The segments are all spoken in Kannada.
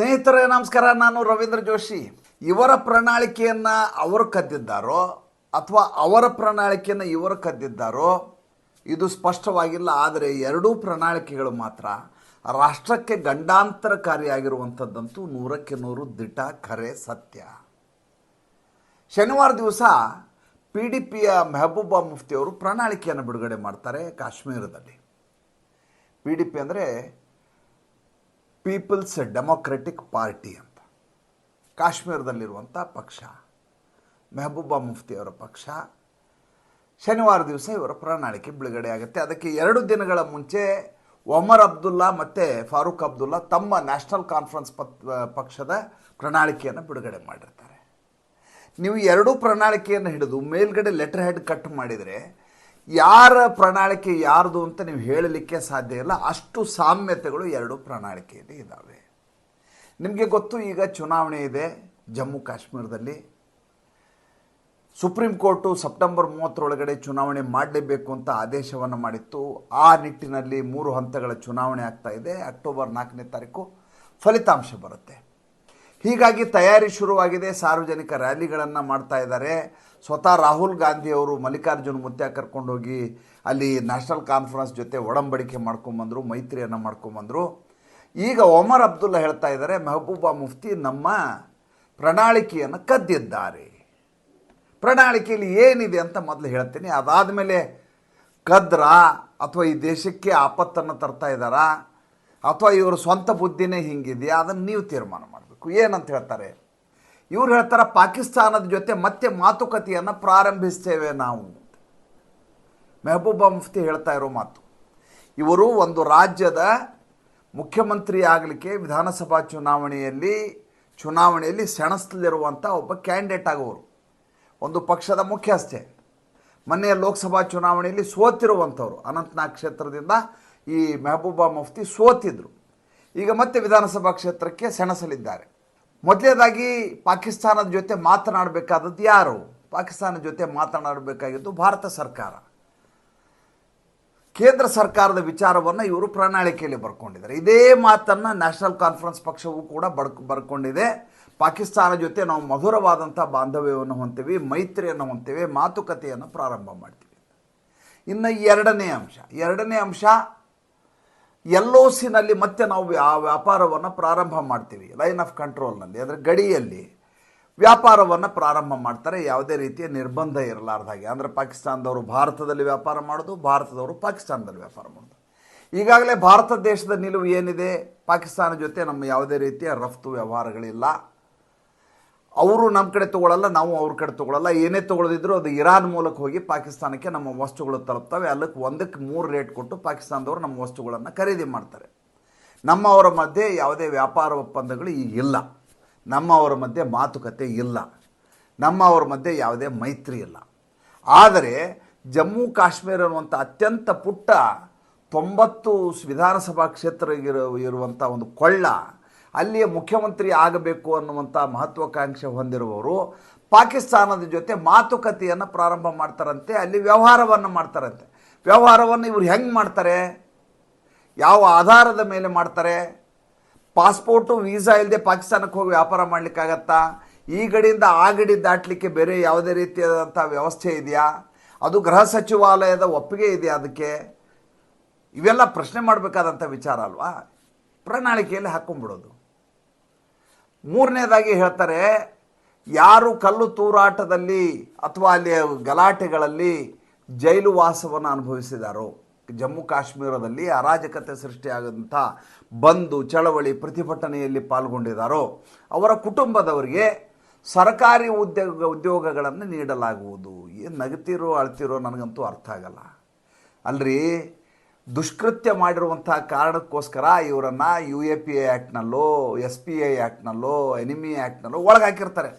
ಸ್ನೇಹಿತರೇ, ನಮಸ್ಕಾರ. ನಾನು ರವೀಂದ್ರ ಜೋಶಿ. ಇವರ ಪ್ರಣಾಳಿಕೆಯನ್ನು ಅವರು ಕದ್ದಿದ್ದಾರೋ ಅಥವಾ ಅವರ ಪ್ರಣಾಳಿಕೆಯನ್ನು ಇವರು ಕದ್ದಿದ್ದಾರೋ, ಇದು ಸ್ಪಷ್ಟವಾಗಿಲ್ಲ. ಆದರೆ ಎರಡೂ ಪ್ರಣಾಳಿಕೆಗಳು ಮಾತ್ರ ರಾಷ್ಟ್ರಕ್ಕೆ ಗಂಡಾಂತರಕಾರಿಯಾಗಿರುವಂಥದ್ದಂತೂ ನೂರಕ್ಕೆ ನೂರು ದಿಟ ಖರೆ ಸತ್ಯ. ಶನಿವಾರ ದಿವಸ ಪಿ ಡಿ ಪಿಯ ಮೆಹಬೂಬಾ ಮುಫ್ತಿಯವರು ಪ್ರಣಾಳಿಕೆಯನ್ನು ಬಿಡುಗಡೆ ಮಾಡ್ತಾರೆ ಕಾಶ್ಮೀರದಲ್ಲಿ. ಪಿ ಡಿ ಪಿ ಅಂದರೆ ಪೀಪಲ್ಸ್ ಡೆಮೊಕ್ರೆಟಿಕ್ ಪಾರ್ಟಿ ಅಂತ. ಕಾಶ್ಮೀರದಲ್ಲಿರುವಂಥ ಪಕ್ಷ, ಮೆಹಬೂಬಾ ಮುಫ್ತಿಯವರ ಪಕ್ಷ, ಶನಿವಾರ ದಿವಸ ಇವರ ಪ್ರಣಾಳಿಕೆ ಬಿಡುಗಡೆ ಆಗುತ್ತೆ. ಅದಕ್ಕೆ ಎರಡು ದಿನಗಳ ಮುಂಚೆ ಒಮರ್ ಅಬ್ದುಲ್ಲಾ ಮತ್ತು ಫಾರೂಕ್ ಅಬ್ದುಲ್ಲಾ ತಮ್ಮ ನ್ಯಾಷನಲ್ ಕಾನ್ಫರೆನ್ಸ್ ಪಕ್ಷದ ಪ್ರಣಾಳಿಕೆಯನ್ನು ಬಿಡುಗಡೆ ಮಾಡಿರ್ತಾರೆ. ನೀವು ಎರಡೂ ಪ್ರಣಾಳಿಕೆಯನ್ನು ಹಿಡಿದು ಮೇಲ್ಗಡೆ ಲೆಟರ್ ಹೆಡ್ ಕಟ್ ಮಾಡಿದರೆ ಯಾರ ಪ್ರಣಾಳಿಕೆ ಯಾರ್ದು ಅಂತ ನೀವು ಹೇಳಲಿಕ್ಕೆ ಸಾಧ್ಯ ಇಲ್ಲ. ಅಷ್ಟು ಸಾಮ್ಯತೆಗಳು ಎರಡು ಪ್ರಣಾಳಿಕೆಯಲ್ಲಿ ಇದ್ದಾವೆ ನಿಮಗೆ ಗೊತ್ತು, ಈಗ ಚುನಾವಣೆ ಇದೆ ಜಮ್ಮು ಕಾಶ್ಮೀರದಲ್ಲಿ. ಸುಪ್ರೀಂ ಕೋರ್ಟು ಸೆಪ್ಟೆಂಬರ್ ಮೂವತ್ತರೊಳಗಡೆ ಚುನಾವಣೆ ಮಾಡಲೇಬೇಕು ಅಂತ ಆದೇಶವನ್ನು ಮಾಡಿತ್ತು. ಆ ನಿಟ್ಟಿನಲ್ಲಿ ಮೂರು ಹಂತಗಳ ಚುನಾವಣೆ ಆಗ್ತಾ ಇದೆ. ಅಕ್ಟೋಬರ್ ನಾಲ್ಕನೇ ತಾರೀಕು ಫಲಿತಾಂಶ ಬರುತ್ತೆ. ಹೀಗಾಗಿ ತಯಾರಿ ಶುರುವಾಗಿದೆ. ಸಾರ್ವಜನಿಕ ರ್ಯಾಲಿಗಳನ್ನು ಮಾಡ್ತಾ ಇದ್ದಾರೆ. ಸ್ವತಃ ರಾಹುಲ್ ಗಾಂಧಿಯವರು ಮಲ್ಲಿಕಾರ್ಜುನ್ ಮುತ್ಯ ಕರ್ಕೊಂಡೋಗಿ ಅಲ್ಲಿ ನ್ಯಾಷನಲ್ ಕಾನ್ಫರೆನ್ಸ್ ಜೊತೆ ಒಡಂಬಡಿಕೆ ಮಾಡ್ಕೊಂಬಂದರು, ಮೈತ್ರಿಯನ್ನು ಮಾಡ್ಕೊಂಬಂದರು. ಈಗ ಒಮರ್ ಅಬ್ದುಲ್ಲಾ ಹೇಳ್ತಾ ಇದ್ದಾರೆ, ಮೆಹಬೂಬಾ ಮುಫ್ತಿ ನಮ್ಮ ಪ್ರಣಾಳಿಕೆಯನ್ನು ಕದ್ದಿದ್ದಾರೆ. ಪ್ರಣಾಳಿಕೆಯಲ್ಲಿ ಏನಿದೆ ಅಂತ ಮೊದಲು ಹೇಳ್ತೀನಿ. ಅದಾದ ಮೇಲೆ ಕದ್ರ ಅಥವಾ ಈ ದೇಶಕ್ಕೆ ಆಪತ್ತನ್ನು ತರ್ತಾ ಇದ್ದಾರಾ ಅಥವಾ ಇವರು ಸ್ವಂತ ಬುದ್ಧಿನೇ ಹಿಂಗಿದೆಯಾ, ಅದನ್ನು ನೀವು ತೀರ್ಮಾನ ಮಾಡಬೇಕು. ಏನಂತ ಹೇಳ್ತಾರೆ? ಇವ್ರು ಹೇಳ್ತಾರೆ, ಪಾಕಿಸ್ತಾನದ ಜೊತೆ ಮತ್ತೆ ಮಾತುಕತೆಯನ್ನು ಪ್ರಾರಂಭಿಸ್ತೇವೆ ನಾವು ಮೆಹಬೂಬಾ ಮುಫ್ತಿ ಹೇಳ್ತಾ ಇರೋ ಮಾತು. ಇವರು ಒಂದು ರಾಜ್ಯದ ಮುಖ್ಯಮಂತ್ರಿ ಆಗಲಿಕ್ಕೆ ವಿಧಾನಸಭಾ ಚುನಾವಣೆಯಲ್ಲಿ ಚುನಾವಣೆಯಲ್ಲಿ ಸೆಣಸಲಿರುವಂಥ ಒಬ್ಬ ಕ್ಯಾಂಡಿಡೇಟ್ ಆಗೋರು. ಒಂದು ಪಕ್ಷದ ಮುಖ್ಯಸ್ಥೆ. ಮೊನ್ನೆ ಲೋಕಸಭಾ ಚುನಾವಣೆಯಲ್ಲಿ ಸೋತಿರುವಂಥವ್ರು ಅನಂತನಾಗ್ ಕ್ಷೇತ್ರದಿಂದ ಈ ಮೆಹಬೂಬಾ ಮುಫ್ತಿ ಸೋತಿದ್ರು. ಈಗ ಮತ್ತೆ ವಿಧಾನಸಭಾ ಕ್ಷೇತ್ರಕ್ಕೆ ಸೆಣಸಲಿದ್ದಾರೆ. ಮೊದಲನೇದಾಗಿ ಪಾಕಿಸ್ತಾನದ ಜೊತೆ ಮಾತನಾಡಬೇಕಾದದ್ದು ಯಾರು? ಪಾಕಿಸ್ತಾನದ ಜೊತೆ ಮಾತನಾಡಬೇಕಾಗಿದ್ದು ಭಾರತ ಸರ್ಕಾರ. ಕೇಂದ್ರ ಸರ್ಕಾರದ ವಿಚಾರವನ್ನು ಇವರು ಪ್ರಣಾಳಿಕೆಯಲ್ಲಿ ಬರ್ಕೊಂಡಿದ್ದಾರೆ. ಇದೇ ಮಾತನ್ನು ನ್ಯಾಷನಲ್ ಕಾನ್ಫರೆನ್ಸ್ ಪಕ್ಷವೂ ಕೂಡ ಬರ್ಕೊಂಡಿದೆ. ಪಾಕಿಸ್ತಾನ ಜೊತೆ ನಾವು ಮಧುರವಾದಂಥ ಬಾಂಧವ್ಯವನ್ನು ಹೊಂತೀವಿ ಮೈತ್ರಿಯನ್ನು ಹೊಂತೀವಿ ಮಾತುಕತೆಯನ್ನು ಪ್ರಾರಂಭ ಮಾಡ್ತೀವಿ. ಇನ್ನು ಎರಡನೇ ಅಂಶ ಎರಡನೇ ಅಂಶ ಎಲ್ ಸಿನಲ್ಲಿ ಮತ್ತೆ ನಾವು ಆ ವ್ಯಾಪಾರವನ್ನು ಪ್ರಾರಂಭ ಮಾಡ್ತೀವಿ. ಲೈನ್ ಆಫ್ ಕಂಟ್ರೋಲ್ನಲ್ಲಿ ಅಂದರೆ ಗಡಿಯಲ್ಲಿ ವ್ಯಾಪಾರವನ್ನು ಪ್ರಾರಂಭ ಮಾಡ್ತಾರೆ. ಯಾವುದೇ ರೀತಿಯ ನಿರ್ಬಂಧ ಇರಲಾರ್ದಾಗೆ. ಅಂದರೆ ಪಾಕಿಸ್ತಾನದವರು ಭಾರತದಲ್ಲಿ ವ್ಯಾಪಾರ ಮಾಡೋದು, ಭಾರತದವರು ಪಾಕಿಸ್ತಾನದಲ್ಲಿ ವ್ಯಾಪಾರ ಮಾಡೋದು. ಈಗಾಗಲೇ ಭಾರತ ದೇಶದ ನಿಲುವು ಏನಿದೆ? ಪಾಕಿಸ್ತಾನ ಜೊತೆ ನಮ್ಮ ಯಾವುದೇ ರೀತಿಯ ರಫ್ತು ವ್ಯವಹಾರಗಳಿಲ್ಲ. ಅವರು ನಮ್ಮ ಕಡೆ ತೊಗೊಳ್ಳಲ್ಲ ನಾವು ಅವ್ರ ಕಡೆ ತೊಗೊಳ್ಳಲ್ಲ ಏನೇ ತೊಗೊಳ್ದಿದ್ರು ಅದು ಇರಾನ್ ಮೂಲಕ ಹೋಗಿ ಪಾಕಿಸ್ತಾನಕ್ಕೆ ನಮ್ಮ ವಸ್ತುಗಳು ತಲುಪ್ತವೆ. ಅಲ್ಲಕ್ಕೆ ಒಂದಕ್ಕೆ ಮೂರು ರೇಟ್ ಕೊಟ್ಟು ಪಾಕಿಸ್ತಾನದವರು ನಮ್ಮ ವಸ್ತುಗಳನ್ನು ಖರೀದಿ ಮಾಡ್ತಾರೆ. ನಮ್ಮವರ ಮಧ್ಯೆ ಯಾವುದೇ ವ್ಯಾಪಾರ ಒಪ್ಪಂದಗಳು ಈಗ ಇಲ್ಲ. ನಮ್ಮವರ ಮಧ್ಯೆ ಮಾತುಕತೆ ಇಲ್ಲ. ನಮ್ಮವರ ಮಧ್ಯೆ ಯಾವುದೇ ಮೈತ್ರಿ ಇಲ್ಲ. ಆದರೆ ಜಮ್ಮು ಕಾಶ್ಮೀರ ಅನ್ನುವಂಥ ಅತ್ಯಂತ ಪುಟ್ಟ ತೊಂಬತ್ತು ವಿಧಾನಸಭಾ ಕ್ಷೇತ್ರ ಇರು, ಇರುವಂಥ ಒಂದು ಕೊಳ್ಳ ಅಲ್ಲಿಯ ಮುಖ್ಯಮಂತ್ರಿ ಆಗಬೇಕು ಅನ್ನುವಂಥ ಮಹತ್ವಾಕಾಂಕ್ಷೆ ಹೊಂದಿರುವವರು ಪಾಕಿಸ್ತಾನದ ಜೊತೆ ಮಾತುಕತೆಯನ್ನು ಪ್ರಾರಂಭ ಮಾಡ್ತಾರಂತೆ, ಅಲ್ಲಿ ವ್ಯವಹಾರವನ್ನು ಮಾಡ್ತಾರಂತೆ. ವ್ಯವಹಾರವನ್ನು ಇವರು ಹೆಂಗೆ ಮಾಡ್ತಾರೆ? ಯಾವ ಆಧಾರದ ಮೇಲೆ ಮಾಡ್ತಾರೆ? ಪಾಸ್ಪೋರ್ಟು, ವೀಸಾ ಇಲ್ಲದೆ ಪಾಕಿಸ್ತಾನಕ್ಕೆ ಹೋಗಿ ವ್ಯಾಪಾರ ಮಾಡಲಿಕ್ಕಾಗತ್ತಾ? ಈ ಗಡಿಯಿಂದ ಆ ಗಡಿ ದಾಟಲಿಕ್ಕೆ ಬೇರೆ ಯಾವುದೇ ರೀತಿಯಾದಂಥ ವ್ಯವಸ್ಥೆ ಇದೆಯಾ? ಅದು ಗೃಹ ಸಚಿವಾಲಯದ ಒಪ್ಪಿಗೆ ಇದೆಯಾ ಅದಕ್ಕೆ? ಇವೆಲ್ಲ ಪ್ರಶ್ನೆ ಮಾಡಬೇಕಾದಂಥ ವಿಚಾರ ಅಲ್ವಾ? ಪ್ರಣಾಳಿಕೆಯಲ್ಲಿ ಹಾಕ್ಕೊಂಡ್ಬಿಡೋದು ಮೂರನೇದಾಗಿ ಹೇಳ್ತಾರೆ, ಯಾರು ಕಲ್ಲು ತೂರಾಟದಲ್ಲಿ ಅಥವಾ ಅಲ್ಲಿ ಗಲಾಟೆಗಳಲ್ಲಿ ಜೈಲು ವಾಸವನ್ನು ಅನುಭವಿಸಿದಾರೋ, ಜಮ್ಮು ಕಾಶ್ಮೀರದಲ್ಲಿ ಅರಾಜಕತೆ ಸೃಷ್ಟಿಯಾದಂಥ ಬಂದು ಚಳವಳಿ ಪ್ರತಿಭಟನೆಯಲ್ಲಿ ಪಾಲ್ಗೊಂಡಿದ್ದಾರೋ, ಅವರ ಕುಟುಂಬದವರಿಗೆ ಸರ್ಕಾರಿ ಉದ್ಯೋಗ, ಉದ್ಯೋಗಗಳನ್ನು ನೀಡಲಾಗುವುದು. ಏನು ನಗತಿರೋ ಅಳ್ತಿರೋ ನನಗಂತೂ ಅರ್ಥ ಆಗಲ್ಲ. ಅಲ್ರಿ? ದುಷ್ಕೃತ್ಯ ಮಾಡಿರುವಂತಹ ಕಾರಣಕ್ಕೋಸ್ಕರ ಇವರನ್ನು ಯು ಎ ಪಿ ಎ ಆ್ಯಕ್ಟ್ನಲ್ಲೋ ಎಸ್ ಪಿ ಐ ಆ್ಯಕ್ಟ್ನಲ್ಲೋ ಎನಿಮಿ ಆ್ಯಕ್ಟ್ನಲ್ಲೋ ಒಳಗೆ ಹಾಕಿರ್ತಾರೆ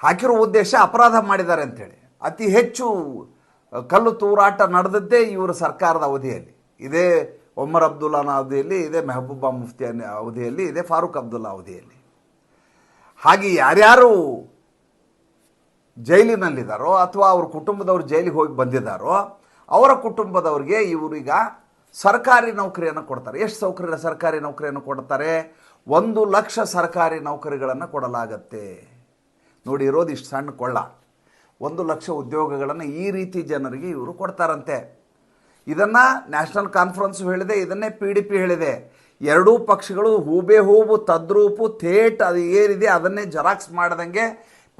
ಹಾಕಿರೋ ಉದ್ದೇಶ ಅಪರಾಧ ಮಾಡಿದ್ದಾರೆ ಅಂತೇಳಿ ಅತಿ ಹೆಚ್ಚು ಕಲ್ಲು ತೂರಾಟ ನಡೆದದ್ದೇ ಇವರ ಸರ್ಕಾರದ ಅವಧಿಯಲ್ಲಿ. ಇದೇ ಒಮರ್ ಅಬ್ದುಲ್ಲಾನ ಅವಧಿಯಲ್ಲಿ, ಇದೇ ಮೆಹಬೂಬಾ ಮುಫ್ತಿ ಅವಧಿಯಲ್ಲಿ, ಇದೇ ಫಾರೂಕ್ ಅಬ್ದುಲ್ಲಾ ಅವಧಿಯಲ್ಲಿ. ಹಾಗೆ ಯಾರ್ಯಾರು ಜೈಲಿನಲ್ಲಿದ್ದಾರೋ ಅಥವಾ ಅವ್ರ ಕುಟುಂಬದವ್ರು ಜೈಲಿಗೆ ಹೋಗಿ ಬಂದಿದ್ದಾರೋ ಅವರ ಕುಟುಂಬದವ್ರಿಗೆ ಇವರೀಗ ಸರ್ಕಾರಿ ನೌಕರಿಯನ್ನು ಕೊಡ್ತಾರೆ. ಎಷ್ಟು ಸೌಕರ್ಯ ಸರ್ಕಾರಿ ನೌಕರಿಯನ್ನು ಕೊಡ್ತಾರೆ? ಒಂದು ಲಕ್ಷ ಸರ್ಕಾರಿ ನೌಕರಿಗಳನ್ನು ಕೊಡಲಾಗತ್ತೆ. ನೋಡಿ, ಇರೋದು ಇಷ್ಟು ಸಣ್ಣ ಕೊಳ್ಳ. ಒಂದು ಲಕ್ಷ ಉದ್ಯೋಗಗಳನ್ನು ಈ ರೀತಿ ಜನರಿಗೆ ಇವರು ಕೊಡ್ತಾರಂತೆ. ಇದನ್ನು ನ್ಯಾಷನಲ್ ಕಾನ್ಫರೆನ್ಸು ಹೇಳಿದೆ, ಇದನ್ನೇ ಪಿ ಡಿ ಪಿ ಹೇಳಿದೆ. ಎರಡೂ ಪಕ್ಷಗಳು ಹೂಬೆ ಹೂಬು, ತದ್ರೂಪು, ಥೇಟ್, ಅದು ಏನಿದೆ ಅದನ್ನೇ ಜೆರಾಕ್ಸ್ ಮಾಡ್ದಂಗೆ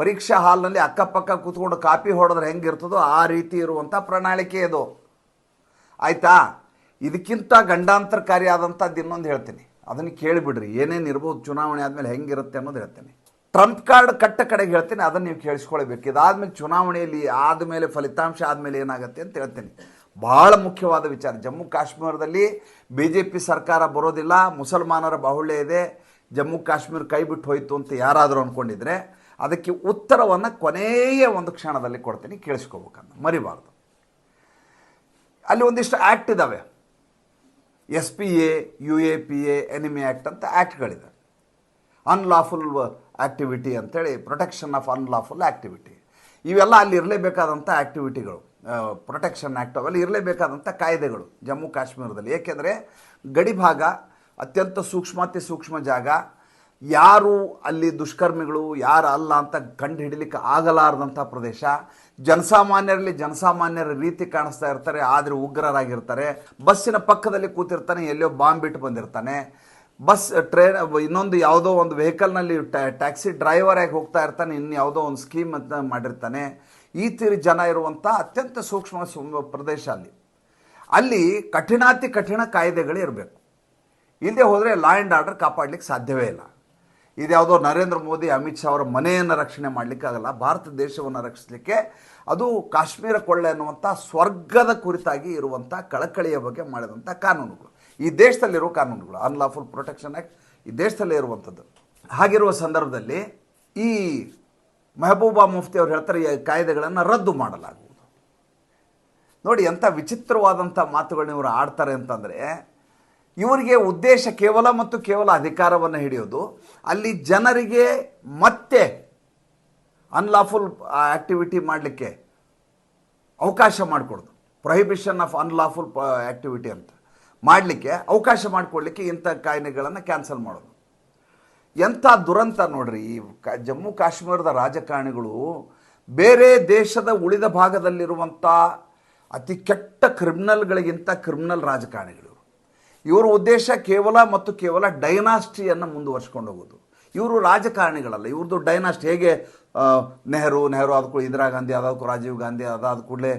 ಪರೀಕ್ಷಾ ಹಾಲ್ನಲ್ಲಿ ಅಕ್ಕಪಕ್ಕ ಕೂತ್ಕೊಂಡು ಕಾಪಿ ಹೊಡೆದ್ರೆ ಹೆಂಗಿರ್ತದೋ ಆ ರೀತಿ ಇರುವಂಥ ಪ್ರಣಾಳಿಕೆ ಇದು. ಆಯಿತಾ? ಇದಕ್ಕಿಂತ ಗಂಡಾಂತರಕಾರಿಯಾದಂಥದ್ದು ಇನ್ನೊಂದು ಹೇಳ್ತೀನಿ. ಅದನ್ನು ಕೇಳಿಬಿಡ್ರಿ. ಏನೇನು ಇರ್ಬೋದು, ಚುನಾವಣೆ ಆದಮೇಲೆ ಹೆಂಗಿರುತ್ತೆ ಅನ್ನೋದು ಹೇಳ್ತೀನಿ. ಟ್ರಂಪ್ ಕಾರ್ಡ್ ಕಟ್ಟ ಕಡೆಗೆ ಹೇಳ್ತೀನಿ, ಅದನ್ನು ನೀವು ಕೇಳಿಸ್ಕೊಳ್ಬೇಕು. ಇದಾದಮೇಲೆ ಚುನಾವಣೆಯಲ್ಲಿ ಆದಮೇಲೆ ಫಲಿತಾಂಶ ಆದಮೇಲೆ ಏನಾಗುತ್ತೆ ಅಂತ ಹೇಳ್ತೀನಿ. ಬಹಳ ಮುಖ್ಯವಾದ ವಿಚಾರ. ಜಮ್ಮು ಕಾಶ್ಮೀರದಲ್ಲಿ ಬಿ ಜೆ ಪಿ ಸರ್ಕಾರ ಬರೋದಿಲ್ಲ, ಮುಸಲ್ಮಾನರ ಬಾಹುಳ್ಯ ಇದೆ, ಜಮ್ಮು ಕಾಶ್ಮೀರ ಕೈ ಬಿಟ್ಟು ಹೋಯ್ತು ಅಂತ ಯಾರಾದರೂ ಅಂದ್ಕೊಂಡಿದ್ರೆ ಅದಕ್ಕೆ ಉತ್ತರವನ್ನು ಕೊನೆಯ ಒಂದು ಕ್ಷಣದಲ್ಲಿ ಕೊಡ್ತೀನಿ ಕೇಳಿಸ್ಕೋಬೇಕಂತ ಮರಿಬಾರ್ದು. ಅಲ್ಲಿ ಒಂದಿಷ್ಟು ಆ್ಯಕ್ಟ್ ಇದ್ದಾವೆ S P A, U A P A enemy act ಅಂತ ಆ್ಯಕ್ಟ್ಗಳಿದೆ ಅನ್ಲಾಫುಲ್ ಆ್ಯಕ್ಟಿವಿಟಿ ಅಂತೇಳಿ ಪ್ರೊಟೆಕ್ಷನ್ ಆಫ್ ಅನ್ಲಾಫುಲ್ ಆ್ಯಕ್ಟಿವಿಟಿ ಇವೆಲ್ಲ ಅಲ್ಲಿ ಇರಲೇಬೇಕಾದಂಥ ಆ್ಯಕ್ಟಿವಿಟಿಗಳು ಪ್ರೊಟೆಕ್ಷನ್ ಆ್ಯಕ್ಟ್ ಅವೆಲ್ಲ ಇರಲೇಬೇಕಾದಂಥ ಕಾಯ್ದೆಗಳು ಜಮ್ಮು ಕಾಶ್ಮೀರದಲ್ಲಿ. ಏಕೆಂದರೆ ಗಡಿಭಾಗ ಅತ್ಯಂತ ಸೂಕ್ಷ್ಮಾತಿ ಸೂಕ್ಷ್ಮ ಜಾಗ. ಯಾರು ಅಲ್ಲಿ ದುಷ್ಕರ್ಮಿಗಳು, ಯಾರು ಅಲ್ಲ ಅಂತ ಕಂಡು ಹಿಡಿಲಿಕ್ಕೆ ಆಗಲಾರದಂಥ ಪ್ರದೇಶ. ಜನಸಾಮಾನ್ಯರಲ್ಲಿ ಜನಸಾಮಾನ್ಯರ ರೀತಿ ಕಾಣಿಸ್ತಾ ಇರ್ತಾರೆ, ಆದರೆ ಉಗ್ರರಾಗಿರ್ತಾರೆ. ಬಸ್ಸಿನ ಪಕ್ಕದಲ್ಲಿ ಕೂತಿರ್ತಾನೆ ಎಲ್ಲೋ ಬಾಂಬ್ ಬಿಟ್ಟು ಬಂದಿರ್ತಾನೆ. ಬಸ್, ಟ್ರೈನ್, ಇನ್ನೊಂದು ಯಾವುದೋ ಒಂದು ವೆಹಿಕಲ್ನಲ್ಲಿ ಟ್ಯಾಕ್ಸಿ ಡ್ರೈವರ್ ಆಗಿ ಹೋಗ್ತಾ ಇರ್ತಾನೆ, ಇನ್ನು ಯಾವುದೋ ಒಂದು ಸ್ಕೀಮ್ ಅಂತ ಮಾಡಿರ್ತಾನೆ. ಈ ತೀರಿ ಜನ ಇರುವಂಥ ಅತ್ಯಂತ ಸೂಕ್ಷ್ಮ ಪ್ರದೇಶ ಅಲ್ಲಿ. ಅಲ್ಲಿ ಕಠಿಣಾತಿ ಕಠಿಣ ಕಾಯ್ದೆಗಳು ಇರಬೇಕು. ಇಲ್ಲದೆ ಹೋದರೆ ಲಾ ಆ್ಯಂಡ್ ಆರ್ಡರ್ ಕಾಪಾಡಲಿಕ್ಕೆ ಸಾಧ್ಯವೇ ಇಲ್ಲ. ಇದ್ಯಾವುದೋ ನರೇಂದ್ರ ಮೋದಿ, ಅಮಿತ್ ಶಾ ಅವರ ಮನೆಯನ್ನು ರಕ್ಷಣೆ ಮಾಡಲಿಕ್ಕಾಗಲ್ಲ ಭಾರತ ದೇಶವನ್ನು ರಕ್ಷಿಸಲಿಕ್ಕೆ ಅದು ಕಾಶ್ಮೀರ ಕೊಳ್ಳೆ ಅನ್ನುವಂಥ ಸ್ವರ್ಗದ ಕುರಿತಾಗಿ ಇರುವಂಥ ಕಳಕಳಿಯ ಬಗ್ಗೆ ಮಾಡಿದಂಥ ಕಾನೂನುಗಳು. ಈ ದೇಶದಲ್ಲಿರುವ ಕಾನೂನುಗಳು ಅನ್ಲಾಫುಲ್ ಪ್ರೊಟೆಕ್ಷನ್ ಆ್ಯಕ್ಟ್ ಈ ದೇಶದಲ್ಲೇ ಇರುವಂಥದ್ದು ಹಾಗಿರುವ ಸಂದರ್ಭದಲ್ಲಿ ಈ ಮೆಹಬೂಬಾ ಮುಫ್ತಿ ಅವ್ರು ಹೇಳ್ತಾರೆ, ಈ ಕಾಯ್ದೆಗಳನ್ನು ರದ್ದು ಮಾಡಲಾಗುವುದು. ನೋಡಿ ಎಂಥ ವಿಚಿತ್ರವಾದಂಥ ಮಾತುಗಳನ್ನ ಇವರು ಆಡ್ತಾರೆ ಅಂತಂದರೆ ಇವರಿಗೆ ಉದ್ದೇಶ ಕೇವಲ ಮತ್ತು ಕೇವಲ ಅಧಿಕಾರವನ್ನು ಹಿಡಿಯೋದು. ಅಲ್ಲಿ ಜನರಿಗೆ ಮತ್ತೆ ಅನ್ಲಾಫುಲ್ ಆ್ಯಕ್ಟಿವಿಟಿ ಮಾಡಲಿಕ್ಕೆ ಅವಕಾಶ ಮಾಡಿಕೊಡೋದು. ಪ್ರೊಹಿಬಿಷನ್ ಆಫ್ ಅನ್ಲಾಫುಲ್ ಆ್ಯಕ್ಟಿವಿಟಿ ಅಂತ. ಮಾಡಲಿಕ್ಕೆ ಅವಕಾಶ ಮಾಡಿಕೊಡ್ಲಿಕ್ಕೆ ಇಂಥ ಕಾಯಿಲೆಗಳನ್ನು ಕ್ಯಾನ್ಸಲ್ ಮಾಡೋದು. ಎಂಥ ದುರಂತ ನೋಡ್ರಿ, ಈ ಜಮ್ಮು ಕಾಶ್ಮೀರದ ರಾಜಕಾರಣಿಗಳು ಬೇರೆ ದೇಶದ ಉಳಿದ ಭಾಗದಲ್ಲಿರುವಂಥ ಅತಿ ಕೆಟ್ಟ ಕ್ರಿಮಿನಲ್ಗಳಿಗಿಂತ ಕ್ರಿಮಿನಲ್ ರಾಜಕಾರಣಿಗಳು. ಇವರ ಉದ್ದೇಶ ಕೇವಲ ಮತ್ತು ಕೇವಲ ಡೈನಾಸ್ಟಿಯನ್ನು ಮುಂದುವರ್ಸ್ಕೊಂಡು ಹೋಗೋದು. ಇವರು ರಾಜಕಾರಣಿಗಳಲ್ಲ ಇವ್ರದ್ದು ಡೈನಾಸ್ಟಿ ಹೇಗೆ ನೆಹರು ನೆಹರು ಅದಕ್ಕೂ ಇಂದಿರಾ ಗಾಂಧಿ ಅದಕ್ಕೂ ರಾಜೀವ್ ಗಾಂಧಿ ಅದಾದ ಕೂಡಲೇ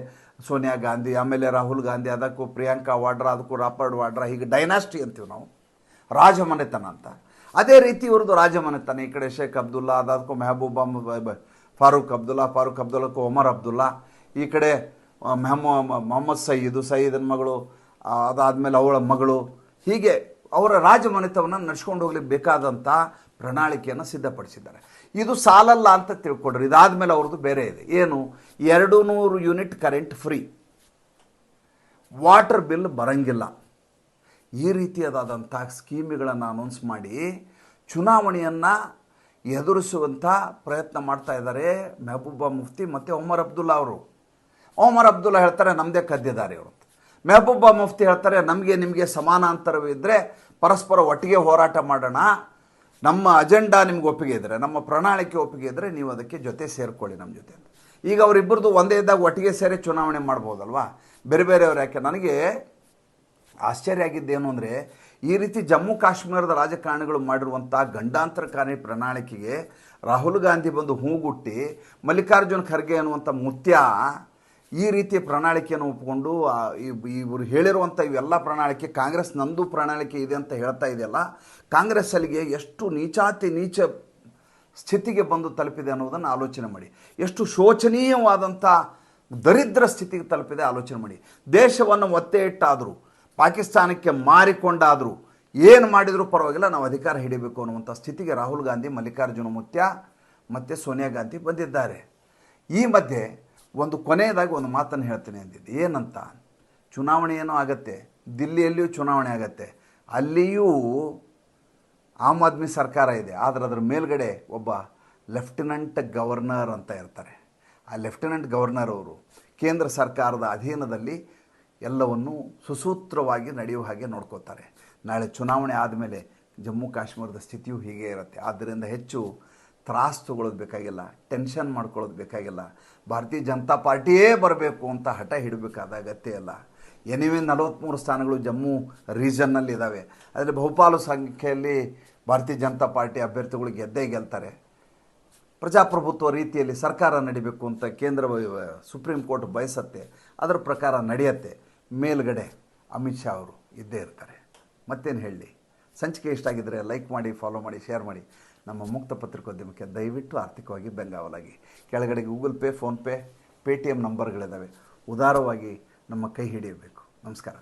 ಸೋನಿಯಾ ಗಾಂಧಿ, ಆಮೇಲೆ ರಾಹುಲ್ ಗಾಂಧಿ ಅದಕ್ಕೂ ಪ್ರಿಯಾಂಕಾ ವಾಡ್ರಾ ಅದಕ್ಕೂ ರಾಪರ್ಡ್ ವಾಡ್ರಾ, ಹೀಗೆ ಡೈನಾಸ್ಟಿ ಅಂತೀವಿ ನಾವು. ರಾಜಮನೆತನ ಅಂತ. ಅದೇ ರೀತಿ ಇವ್ರದ್ದು ರಾಜಮನೆತನ, ಈ ಕಡೆ ಶೇಖ್ ಅಬ್ದುಲ್ಲಾ ಅದಾದಕ್ಕೂ ಮೆಹಬೂಬಾ ಫಾರೂಕ್ ಅಬ್ದುಲ್ಲಾ, ಫಾರೂಕ್ ಅಬ್ದುಲ್ಲಾಕ್ಕೂ ಒಮರ್ ಅಬ್ದುಲ್ಲಾ, ಈ ಕಡೆ ಮೆಹಮೂ ಮೊಹಮ್ಮದ್ ಸಯೀದು ಸಯೀದನ ಮಗಳು ಅದಾದಮೇಲೆ ಅವಳ ಮಗಳು ಹೀಗೆ ಅವರ ರಾಜಮನೆತವನ್ನು ನಡ್ಸ್ಕೊಂಡು ಹೋಗ್ಲಿಕ್ಕೆ ಬೇಕಾದಂಥ ಪ್ರಣಾಳಿಕೆಯನ್ನು ಸಿದ್ಧಪಡಿಸಿದ್ದಾರೆ. ಇದು ಸಾಲಲ್ಲ ಅಂತ ತಿಳ್ಕೊಡ್ರಿ. ಇದಾದಮೇಲೆ ಅವ್ರದ್ದು ಬೇರೆ ಇದೆ. ಏನು? ಎರಡು ನೂರು unit current free. Water bill ಬರಂಗಿಲ್ಲ. ಈ ರೀತಿಯಾದಂಥ ಸ್ಕೀಮ್ಗಳನ್ನು ಅನೌನ್ಸ್ ಮಾಡಿ ಚುನಾವಣೆಯನ್ನು ಎದುರಿಸುವಂಥ ಪ್ರಯತ್ನ ಮಾಡ್ತಾ ಇದ್ದಾರೆ ಮೆಹಬೂಬಾ ಮುಫ್ತಿ ಮತ್ತು ಒಮರ್ ಅಬ್ದುಲ್ಲಾ ಅವರು. ಒಮರ್ ಅಬ್ದುಲ್ಲಾ ಹೇಳ್ತಾರೆ ನಮ್ಮದೇ ಕದ್ದಿದ್ದಾರೆ ಅವರು. ಮೆಹಬೂಬಾ ಮುಫ್ತಿ ಹೇಳ್ತಾರೆ, ನಮಗೆ ನಿಮಗೆ ಸಮಾನಾಂತರವಿದ್ದರೆ ಪರಸ್ಪರ ಒಟ್ಟಿಗೆ ಹೋರಾಟ ಮಾಡೋಣ. ನಮ್ಮ ಅಜೆಂಡಾ ನಿಮ್ಗೆ ಒಪ್ಪಿಗೆ ಇದ್ದರೆ ನಮ್ಮ ಪ್ರಣಾಳಿಕೆ ಒಪ್ಪಿಗೆ ಇದ್ದರೆ ನೀವು ಅದಕ್ಕೆ ಜೊತೆ ಸೇರಿಕೊಳ್ಳಿ ನಮ್ಮ ಜೊತೆ ಈಗ ಅವರಿಬ್ಬರದು ಒಂದೇ ಇದ್ದಾಗ ಒಟ್ಟಿಗೆ ಸೇರಿ ಚುನಾವಣೆ ಮಾಡ್ಬೋದಲ್ವಾ? ಬೇರೆ ಬೇರೆಯವ್ರು ಯಾಕೆ? ನನಗೆ ಆಶ್ಚರ್ಯ ಆಗಿದ್ದೇನು ಅಂದರೆ, ಈ ರೀತಿ ಜಮ್ಮು ಕಾಶ್ಮೀರದ ರಾಜಕಾರಣಿಗಳು ಮಾಡಿರುವಂಥ ಗಂಡಾಂತರಕಾರಿ ಪ್ರಣಾಳಿಕೆಗೆ ರಾಹುಲ್ ಗಾಂಧಿ ಬಂದು ಹೂಗುಟ್ಟಿ, ಮಲ್ಲಿಕಾರ್ಜುನ್ ಖರ್ಗೆ ಅನ್ನುವಂಥ ಮುತ್ಯ ಈ ರೀತಿಯ ಪ್ರಣಾಳಿಕೆಯನ್ನು ಒಪ್ಪಿಕೊಂಡು ಇವರು ಹೇಳಿರುವಂಥ ಇವೆಲ್ಲ ಪ್ರಣಾಳಿಕೆ, ಕಾಂಗ್ರೆಸ್ ನಂದು ಪ್ರಣಾಳಿಕೆ ಇದೆ ಅಂತ ಹೇಳ್ತಾ ಇದೆಯಲ್ಲ ಕಾಂಗ್ರೆಸ್ ಅಲ್ಲಿಗೆ ಎಷ್ಟು ನೀಚಾತಿ ನೀಚ ಸ್ಥಿತಿಗೆ ಬಂದು ತಲುಪಿದೆ ಅನ್ನೋದನ್ನು ಆಲೋಚನೆ ಮಾಡಿ. ಎಷ್ಟು ಶೋಚನೀಯವಾದಂಥ ದರಿದ್ರ ಸ್ಥಿತಿಗೆ ತಲುಪಿದೆ ಆಲೋಚನೆ ಮಾಡಿ. ದೇಶವನ್ನು ಒತ್ತೆ ಇಟ್ಟಾದರೂ ಪಾಕಿಸ್ತಾನಕ್ಕೆ ಮಾರಿಕೊಂಡಾದರೂ, ಏನು ಮಾಡಿದರೂ ಪರವಾಗಿಲ್ಲ, ನಾವು ಅಧಿಕಾರ ಹಿಡಿಬೇಕು ಅನ್ನುವಂಥ ಸ್ಥಿತಿಗೆ ರಾಹುಲ್ ಗಾಂಧಿ, ಮಲ್ಲಿಕಾರ್ಜುನ ಮುತ್ಯ ಮತ್ತು ಸೋನಿಯಾ ಗಾಂಧಿ ಬಂದಿದ್ದಾರೆ. ಈ ಮಧ್ಯೆ ಒಂದು ಕೊನೆಯದಾಗಿ ಒಂದು ಮಾತನ್ನು ಹೇಳ್ತೀನಿ ಅಂದಿದ್ದು, ಏನಂತ? ಚುನಾವಣೆ ಏನೋ ಆಗತ್ತೆ. ದಿಲ್ಲಿಯಲ್ಲಿಯೂ ಚುನಾವಣೆ ಆಗತ್ತೆ. ಅಲ್ಲಿಯೂ ಆಮ್ ಆದ್ಮಿ ಸರ್ಕಾರ ಇದೆ. ಆದರೆ ಅದರ ಮೇಲ್ಗಡೆ ಒಬ್ಬ ಲೆಫ್ಟಿನೆಂಟ್ ಗವರ್ನರ್ ಅಂತ ಇರ್ತಾರೆ. ಆ ಲೆಫ್ಟಿನೆಂಟ್ ಗವರ್ನರ್ ಅವರು ಕೇಂದ್ರ ಸರ್ಕಾರದ ಅಧೀನದಲ್ಲಿ ಎಲ್ಲವನ್ನು ಸುಸೂತ್ರವಾಗಿ ನಡೆಯುವ ಹಾಗೆ ನೋಡ್ಕೋತಾರೆ. ನಾಳೆ ಚುನಾವಣೆ ಆದಮೇಲೆ ಜಮ್ಮು ಕಾಶ್ಮೀರದ ಸ್ಥಿತಿಯು ಹೀಗೆ ಇರುತ್ತೆ. ಆದ್ದರಿಂದ ಹೆಚ್ಚು ತ್ರಾಸು ತಗೊಳ್ಳೋದು ಬೇಕಾಗಿಲ್ಲ, ಟೆನ್ಷನ್ ಮಾಡ್ಕೊಳ್ಳೋದು ಬೇಕಾಗಿಲ್ಲ. ಭಾರತೀಯ ಜನತಾ ಪಾರ್ಟಿಯೇ ಬರಬೇಕು ಅಂತ ಹಠ ಹಿಡಬೇಕಾದ ಅಗತ್ಯ ಇಲ್ಲ. ಎನಿವೆ ನಲವತ್ತ್ಮೂರು ಸ್ಥಾನಗಳು ಜಮ್ಮು ರೀಜನ್ನಲ್ಲಿ ಇದ್ದಾವೆ ಅದರಲ್ಲಿ ಬಹುಪಾಲು ಸಂಖ್ಯೆಯಲ್ಲಿ ಭಾರತೀಯ ಜನತಾ ಪಾರ್ಟಿ ಅಭ್ಯರ್ಥಿಗಳು ಗೆದ್ದೇ ಗೆಲ್ತಾರೆ. ಪ್ರಜಾಪ್ರಭುತ್ವ ರೀತಿಯಲ್ಲಿ ಸರ್ಕಾರ ನಡಿಬೇಕು ಅಂತ ಕೇಂದ್ರ ಸುಪ್ರೀಂ ಕೋರ್ಟ್ ಬಯಸತ್ತೆ. ಅದರ ಪ್ರಕಾರ ನಡೆಯತ್ತೆ. ಮೇಲ್ಗಡೆ ಅಮಿತ್ ಶಾ ಅವರು ಇದ್ದೇ ಇರ್ತಾರೆ. ಮತ್ತೇನು ಹೇಳಲಿ ಸಂಚಿಕೆ ಇಷ್ಟ ಆಗಿದ್ದರೆ ಲೈಕ್ ಮಾಡಿ ಫಾಲೋ ಮಾಡಿ ಶೇರ್ ಮಾಡಿ. ನಮ್ಮ ಮುಕ್ತ ಪತ್ರಿಕೋದ್ಯಮಕ್ಕೆ ದಯವಿಟ್ಟು ಆರ್ಥಿಕವಾಗಿ ಬೆಂಗಾವಲಾಗಿ. ಕೆಳಗಡೆ Google Pay PhonePe Paytm ನಂಬರ್ಗಳಿದ್ದಾವೆ ಉದಾರವಾಗಿ ನಮ್ಮ ಕೈ ಹಿಡಿಯಬೇಕು. ನಮಸ್ಕಾರ.